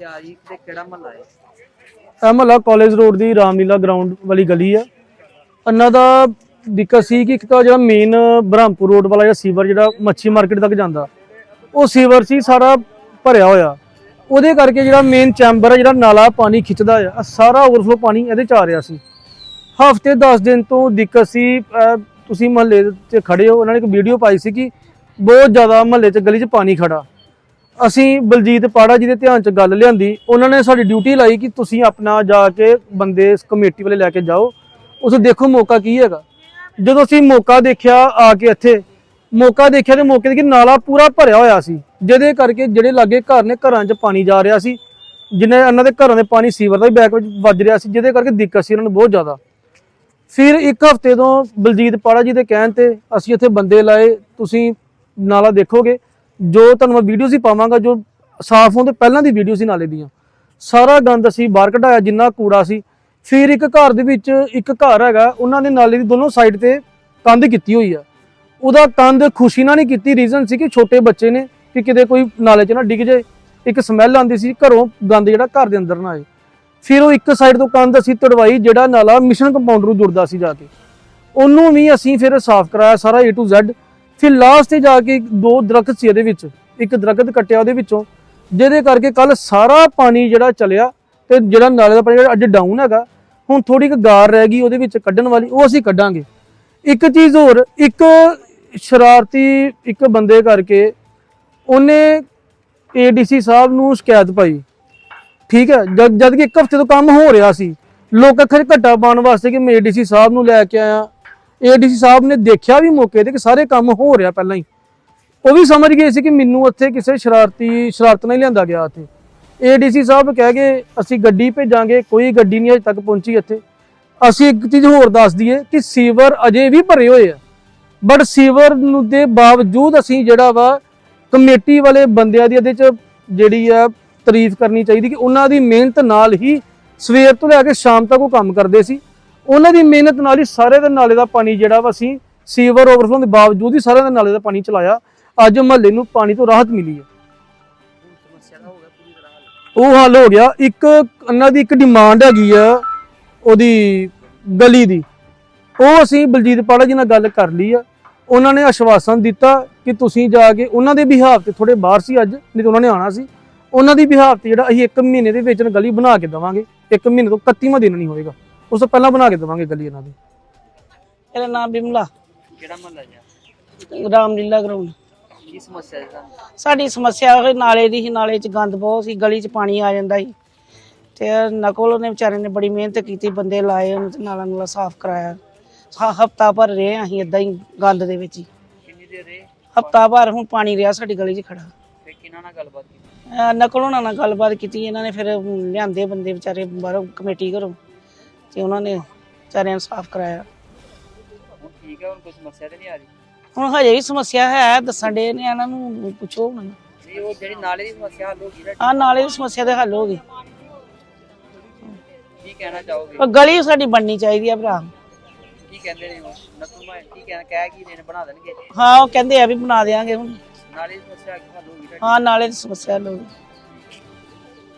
ਭਾਜੀ ਤੇ ਕਿਹੜਾ ਮਹੱਲਾ ਹੈ? ਇਹ ਮਹੱਲਾ ਕਾਲਜ ਰੋਡ ਦੀ ਰਾਮਲੀਲਾ ਗਰਾਊਂਡ ਵਾਲੀ ਗਲੀ ਆ। ਇਹਨਾਂ ਦਾ ਦਿੱਕਤ ਸੀ ਕਿ ਇੱਕ ਤਾਂ ਜਿਹੜਾ ਮੇਨ ਬ੍ਰਹਮਪੁਰ ਰੋਡ ਵਾਲਾ ਜਿਹੜਾ ਸੀਵਰ ਜਿਹੜਾ ਮੱਛੀ ਮਾਰਕੀਟ ਤੱਕ ਜਾਂਦਾ, ਉਹ ਸੀਵਰ ਸੀ, ਸਾਰਾ ਭਰਿਆ ਹੋਇਆ। ਉਹਦੇ ਕਰਕੇ ਜਿਹੜਾ ਮੇਨ ਚੈਂਬਰ ਆ, ਜਿਹੜਾ ਨਾਲਾ ਪਾਣੀ ਖਿੱਚਦਾ ਆ ਸਾਰਾ ਓਵਰਫਲੋ ਪਾਣੀ ਇਹਦੇ ਚ ਆ ਰਿਹਾ ਸੀ। ਹਫ਼ਤੇ 10 ਦਿਨ ਤੋਂ ਦਿੱਕਤ ਸੀ ਤੁਸੀਂ ਮਹੱਲੇ 'ਚ ਖੜੇ ਹੋ, ਉਹਨਾਂ ਨੇ ਇੱਕ ਵੀਡੀਓ ਪਾਈ ਸੀ ਕਿ ਬਹੁਤ ਜ਼ਿਆਦਾ ਮਹੱਲੇ 'ਚ ਗਲੀ 'ਚ ਪਾਣੀ ਖੜਾ। ਅਸੀਂ ਬਲਜੀਤ ਪਾੜਾ ਜੀ ਦੇ ਧਿਆਨ 'ਚ ਗੱਲ ਲਿਆਂਦੀ, ਉਹਨਾਂ ਨੇ ਸਾਡੀ ਡਿਊਟੀ ਲਾਈ ਕਿ ਤੁਸੀਂ ਆਪਣਾ ਜਾ ਕੇ ਬੰਦੇ ਇਸ ਕਮੇਟੀ ਵਾਲੇ ਲੈ ਕੇ ਜਾਓ। ਉਸ ਦੇਖੋ ਮੌਕਾ ਕੀ ਹੈਗਾ। ਜਦੋਂ ਅਸੀਂ ਮੌਕਾ ਦੇਖਿਆ ਆ ਕੇ ਇੱਥੇ, ਮੌਕਾ ਦੇਖਿਆ ਤੇ ਮੌਕੇ ਤੇ ਕਿ ਨਾਲਾ ਪੂਰਾ ਭਰਿਆ ਹੋਇਆ ਸੀ। ਜਿਹਦੇ ਕਰਕੇ ਜਿਹੜੇ ਲਾਗੇ ਘਰ ਨੇ, ਘਰਾਂ 'ਚ ਪਾਣੀ ਜਾ ਰਿਹਾ ਸੀ। ਜਿਨੇ ਇਹਨਾਂ ਦੇ ਘਰਾਂ ਦੇ ਪਾਣੀ ਸੀਵਰ ਦਾ ਵੀ ਬੈਕ ਵਿੱਚ ਵੱਜ ਰਿਹਾ ਸੀ, ਜਿਹਦੇ ਕਰਕੇ ਦਿੱਕਤ ਸੀ ਇਹਨਾਂ ਨੂੰ ਬਹੁਤ ਜ਼ਿਆਦਾ। ਫਿਰ ਇੱਕ ਹਫ਼ਤੇ ਤੋਂ ਬਲਜੀਤ ਪਾੜਾ ਜੀ ਦੇ ਕਹਿਣ ਤੇ ਅਸੀਂ ਇੱਥੇ ਬੰਦੇ ਲਾਏ, ਤੁਸੀਂ ਨਾਲਾ ਦੇਖੋਗੇ। ਜੋ ਤੁਹਾਨੂੰ ਮੈਂ ਵੀਡੀਓ ਸੀ ਪਾਵਾਂਗਾ, ਜੋ ਸਾਫ਼ ਹੋਣ ਤੋਂ ਪਹਿਲਾਂ ਦੀ ਵੀਡੀਓ ਸੀ ਨਾਲੇ ਦੀਆਂ। ਸਾਰਾ ਗੰਦ ਅਸੀਂ ਬਾਹਰ ਕਢਾਇਆ, ਜਿੰਨਾ ਕੂੜਾ ਸੀ। ਫਿਰ ਇੱਕ ਘਰ ਦੇ ਵਿੱਚ ਇੱਕ ਘਰ ਹੈਗਾ, ਉਹਨਾਂ ਨੇ ਨਾਲੇ ਦੀ ਦੋਨੋਂ ਸਾਈਡ ਤੇ ਕੰਧ ਕੀਤੀ ਹੋਈ ਆ। ਉਹਦਾ ਕੰਧ ਖੁਸ਼ੀ ਨਾਲ ਨਹੀਂ ਕੀਤੀ ਰੀਜ਼ਨ ਸੀ ਕਿ ਛੋਟੇ ਬੱਚੇ ਨੇ, ਕਿ ਕਿਤੇ ਕੋਈ ਨਾਲੇ 'ਚ ਨਾ ਡਿੱਗ ਜਾਏ। ਇੱਕ ਸਮੈਲ ਆਉਂਦੀ ਸੀ, ਘਰੋਂ ਗੰਦ ਜਿਹੜਾ ਘਰ ਦੇ ਅੰਦਰ ਨਾ ਆਏ। ਫਿਰ ਉਹ ਇੱਕ ਸਾਈਡ ਤੋਂ ਕੰਧ ਅਸੀਂ ਤੜਵਾਈ, ਜਿਹੜਾ ਨਾਲਾ ਮਿਸ਼ਨ ਕੰਪਾਊਂਡਰ ਨੂੰ ਜੁੜਦਾ ਸੀ ਜਾ ਕੇ। ਉਹਨੂੰ ਵੀ ਅਸੀਂ ਫਿਰ ਸਾਫ਼ ਕਰਾਇਆ, ਸਾਰਾ A to Z ਫਿਰ ਲਾਸਟ ਤੇ ਜਾ ਕੇ ਦੋ ਦਰਖਤ ਸੀ ਇਹਦੇ ਵਿੱਚ, ਇੱਕ ਦਰਖਤ ਕੱਟਿਆ ਉਹਦੇ ਵਿੱਚੋਂ, ਜਿਹਦੇ ਕਰਕੇ ਕੱਲ ਸਾਰਾ ਪਾਣੀ ਜਿਹੜਾ ਚਲਿਆ ਤੇ ਜਿਹੜਾ ਨਾਲੇ ਦਾ ਪਾਣੀ ਜਿਹੜਾ ਅੱਜ ਡਾਊਨ ਹੈਗਾ, ਹੁਣ ਥੋੜੀ ਕੁ ਗਾਰ ਰਹਿ ਗਈ ਉਹਦੇ ਵਿੱਚ ਕੱਢਣ ਵਾਲੀ, ਉਹ ਅਸੀਂ ਕੱਢਾਂਗੇ। ਇੱਕ ਚੀਜ਼ ਹੋਰ, ਇੱਕ ਸ਼ਰਾਰਤੀ ਇੱਕ ਬੰਦੇ ਕਰਕੇ ਉਹਨੇ ਏਡੀਸੀ ਸਾਹਿਬ ਨੂੰ ਸ਼ਿਕਾਇਤ ਪਾਈ। ਠੀਕ ਹੈ ਜਦ ਜਦ ਕਿ ਇੱਕ ਹਫ਼ਤੇ ਤੋਂ ਕੰਮ ਹੋ ਰਿਹਾ ਸੀ। ਲੋਕ ਅੱਖਰ ਘੱਟਾ ਪਾਉਣ ਵਾਸਤੇ ਕਿ ਮੈਂ ਏਡੀਸੀ ਸਾਹਿਬ ਨੂੰ ਲੈ ਕੇ ਆਇਆ। ਏਡੀਸੀ ਸਾਹਿਬ ਨੇ ਦੇਖਿਆ ਵੀ ਮੌਕੇ ਤੇ ਕਿ ਸਾਰੇ ਕੰਮ ਹੋ ਰਿਹਾ ਪਹਿਲਾਂ ਹੀ। ਉਹ ਵੀ ਸਮਝ ਗਏ ਸੀ ਕਿ ਮੈਨੂੰ ਉੱਥੇ ਕਿਸੇ ਸ਼ਰਾਰਤੀ, ਸ਼ਰਾਰਤ ਨਾਲ ਲਿਆਂਦਾ ਗਿਆ ਇੱਥੇ ਏਡੀਸੀ ਸਾਹਿਬ ਕਹਿ ਗਏ, ਅਸੀਂ ਗੱਡੀ ਭੇਜਾਂਗੇ, ਕੋਈ ਗੱਡੀ ਨਹੀਂ ਅਜੇ ਤੱਕ ਪਹੁੰਚੀ ਇੱਥੇ। ਅਸੀਂ ਇੱਕ ਚੀਜ਼ ਹੋਰ ਦੱਸ ਦਈਏ ਕਿ ਸੀਵਰ ਅਜੇ ਵੀ ਭਰੇ ਹੋਏ ਆ। ਬਟ ਸੀਵਰ ਨੂੰ ਦੇ ਬਾਵਜੂਦ ਅਸੀਂ ਜਿਹੜਾ ਵਾ, ਕਮੇਟੀ ਵਾਲੇ ਬੰਦਿਆਂ ਦੀ ਇਹਦੇ ਚ ਜਿਹੜੀ ਆ, ਤਾਰੀਫ ਕਰਨੀ ਚਾਹੀਦੀ ਕਿ ਉਹਨਾਂ ਦੀ ਮਿਹਨਤ ਨਾਲ ਹੀ ਸਵੇਰ ਤੋਂ ਲੈ ਕੇ ਸ਼ਾਮ ਤੱਕ ਉਹ ਕੰਮ ਕਰਦੇ ਸੀ। ਉਹਨਾਂ ਦੀ ਮਿਹਨਤ ਨਾਲ ਹੀ ਸਾਰੇ ਦੇ ਨਾਲੇ ਦਾ ਪਾਣੀ ਜਿਹੜਾ ਵਾ ਅਸੀਂ ਸੀਵਰ ਓਵਰਫਲੋ ਦੇ ਬਾਵਜੂਦ ਹੀ ਸਾਰਿਆਂ ਦੇ ਨਾਲੇ ਦਾ ਪਾਣੀ ਚਲਾਇਆ। ਅੱਜ ਮਹੱਲੇ ਨੂੰ ਪਾਣੀ ਤੋਂ ਰਾਹਤ ਮਿਲੀ ਹੈ। ਉਹ ਹੱਲ ਹੋ ਗਿਆ। ਇੱਕ ਉਹਨਾਂ ਦੀ ਇੱਕ ਡਿਮਾਂਡ ਹੈਗੀ ਆ ਉਹਦੀ ਗਲੀ ਦੀ। ਉਹ ਅਸੀਂ ਬਲਜੀਤ ਪਾੜਾ ਜੀ ਨਾਲ ਗੱਲ ਕਰ ਲਈ ਆ। ਉਹਨਾਂ ਨੇ ਆਸ਼ਵਾਸਨ ਦਿੱਤਾ ਕਿ ਤੁਸੀਂ ਜਾ ਕੇ ਉਹਨਾਂ ਦੇ ਬਿਹਾਫ ਤੇ ਥੋੜੇ ਬਾਹਰ ਸੀ ਅੱਜ, ਨਹੀਂ ਤਾਂ ਉਹਨਾਂ ਨੇ ਆਣਾ ਸੀ। ਉਹਨਾਂ ਦੀ ਬਿਹਾਫ ਤੇ ਜਿਹੜਾ ਅਸੀਂ 1 ਮਹੀਨੇ ਦੇ ਵਿੱਚ ਗਲੀ ਬਣਾ ਕੇ ਦੇਵਾਂਗੇ। 1 ਮਹੀਨੇ ਤੋਂ 31ਵਾਂ ਦਿਨ ਨਹੀਂ ਹੋਏਗਾ। ਉਸ ਤੋਂ ਪਹਿਲਾਂ ਬਣਾ ਕੇ ਦੇਵਾਂਗੇ ਗਲੀ ਇਹਨਾਂ ਦੀ। ਮੇਰਾ ਨਾਮ ਬਿਮਲਾ। ਕਿਹੜਾ ਮਹੱਲਾ ਜੀ ਰਾਮਲੀਲਾ ਗਰਾਊਂਡ ਕੀ ਸਮੱਸਿਆ ਹੈ ਤੁਹਾਨੂੰ ਸਾਡੀ ਸਮੱਸਿਆ ਉਹ ਨਾਲੇ ਦੀ ਸੀ ਨਾਲੇ 'ਚ ਗੰਦ ਬਹੁਤ ਸੀ ਗਲੀ 'ਚ ਪਾਣੀ ਆ ਜਾਂਦਾ ਸੀ। ਤੇ ਨਕਲ ਉਹਨੇ ਵਿਚਾਰੇ ਨੇ ਬੜੀ ਮਿਹਨਤ ਕੀਤੀ ਬੰਦੇ ਲਾਏ ਉਹਨੂੰ ਤੇ ਨਾਲਾ ਨੂਲਾ ਸਾਫ਼ ਕਰਾਇਆ। ਹਫਤਾ ਭਰ ਰਹੇ ਅਸੀਂ ਇਦਾਂ ਹੀ ਗੰਦ ਦੇ ਵਿੱਚ ਹੀ। ਕਿੰਨੀ ਦੇਰ ਰਹੇ? ਹਫਤਾ ਭਰ ਹੁਣ ਪਾਣੀ ਰਿਹਾ ਸਾਡੀ ਗਲੀ 'ਚ ਖੜਾ। ਫਿਰ ਕਿਹਨਾਂ ਨਾਲ ਗੱਲਬਾਤ ਕੀਤੀ? ਨਕਲ ਉਹਨਾਂ ਨਾਲ ਗੱਲਬਾਤ ਕੀਤੀ ਇਹਨਾਂ ਨੇ ਫਿਰ ਲਿਆਂਦੇ ਬੰਦੇ ਵਿਚਾਰੇ ਬਾਹਰੋਂ ਕਮੇਟੀ ਘਰੋਂ। ਤੇ ਉਹਨਾਂ ਨੇ ਵਿਚਾਰਿਆਂ ਨੂੰ ਸਾਫ਼ ਕਰਾਇਆ। ਹੁਣ ਠੀਕ ਹੈ ਹੁਣ ਕੋਈ ਸਮੱਸਿਆ ਤੇ ਨਹੀਂ ਆ ਰਹੀ? ਹੁਣ ਹਜੇ ਵੀ ਸਮੱਸਿਆ ਹੈ ਦੱਸਣ ਦੇ ਨੇ ਇਹਨਾਂ ਨੂੰ ਪੁੱਛੋ ਨੂੰ। ਨਹੀਂ ਉਹ ਜਿਹੜੀ ਨਾਲੇ ਦੀ ਸਮੱਸਿਆ ਹੱਲ ਹੋ ਗਈ ਨਾ। ਆ ਨਾਲੇ ਦੀ ਸਮੱਸਿਆ ਦੇ ਹੱਲ ਹੋ ਗਈ। ਕੀ ਕਹਿਣਾ ਚਾਹੋਗੇ? ਪਰ ਗਲੀ ਸਾਡੀ ਬਣਨੀ ਚਾਹੀਦੀ ਆ ਭਰਾ। ਕੀ ਕਹਿੰਦੇ ਨੇ ਉਹ? ਨਕੂ ਮੈਂ ਕੀ ਕਹਿਣਾ ਕਹਿ ਕੀ ਨੇ ਬਣਾ ਦੇਣਗੇ? ਹਾਂ ਉਹ ਕਹਿੰਦੇ ਆ ਵੀ ਬਣਾ ਦੇਾਂਗੇ ਹੁਣ। ਨਾਲੇ ਦੀ ਸਮੱਸਿਆ ਹੱਲ ਹੋ ਗਈ ਨਾ। ਹਾਂ ਨਾਲੇ ਦੀ ਸਮੱਸਿਆ ਹੱਲ ਹੋ ਗਈ।